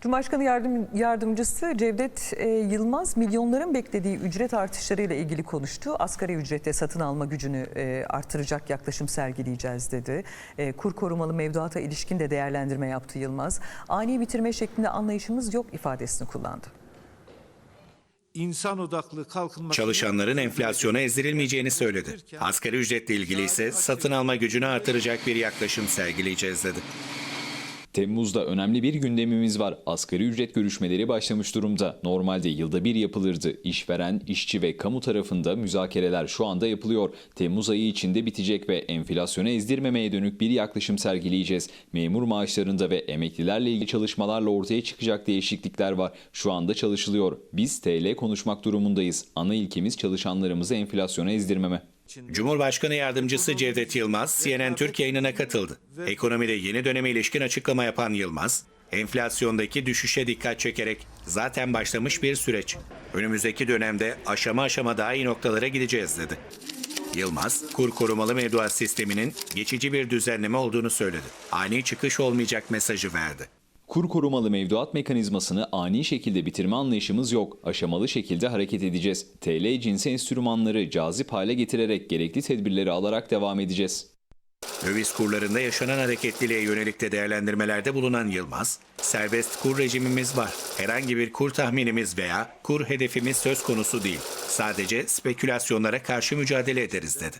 Cumhurbaşkanı yardım, yardımcısı Cevdet e, Yılmaz milyonların beklediği ücret artışlarıyla ilgili konuştu. Asgari ücrete satın alma gücünü e, artıracak yaklaşım sergileyeceğiz dedi. E, kur korumalı mevduata ilişkin de değerlendirme yaptı Yılmaz. Ani bitirme şeklinde anlayışımız yok ifadesini kullandı. İnsan odaklı kalkınma Çalışanların enflasyona ezdirilmeyeceğini söyledi. Asgari ücretle ilgili ise satın alma gücünü artıracak bir yaklaşım sergileyeceğiz dedi. Temmuz'da önemli bir gündemimiz var. Asgari ücret görüşmeleri başlamış durumda. Normalde yılda bir yapılırdı. İşveren, işçi ve kamu tarafında müzakereler şu anda yapılıyor. Temmuz ayı içinde bitecek ve enflasyona ezdirmemeye dönük bir yaklaşım sergileyeceğiz. Memur maaşlarında ve emeklilerle ilgili çalışmalarla ortaya çıkacak değişiklikler var. Şu anda çalışılıyor. Biz TL konuşmak durumundayız. Ana ilkemiz çalışanlarımızı enflasyona ezdirmeme. Cumhurbaşkanı Yardımcısı Cevdet Yılmaz, CNN Türk yayınına katıldı. Ekonomide yeni döneme ilişkin açıklama yapan Yılmaz, enflasyondaki düşüşe dikkat çekerek zaten başlamış bir süreç. Önümüzdeki dönemde aşama aşama daha iyi noktalara gideceğiz dedi. Yılmaz, kur korumalı mevduat sisteminin geçici bir düzenleme olduğunu söyledi. Ani çıkış olmayacak mesajı verdi. Kur korumalı mevduat mekanizmasını ani şekilde bitirme anlayışımız yok. Aşamalı şekilde hareket edeceğiz. TL cinsi enstrümanları cazip hale getirerek gerekli tedbirleri alarak devam edeceğiz. Döviz kurlarında yaşanan hareketliliğe yönelik de değerlendirmelerde bulunan Yılmaz, serbest kur rejimimiz var. Herhangi bir kur tahminimiz veya kur hedefimiz söz konusu değil. Sadece spekülasyonlara karşı mücadele ederiz dedi.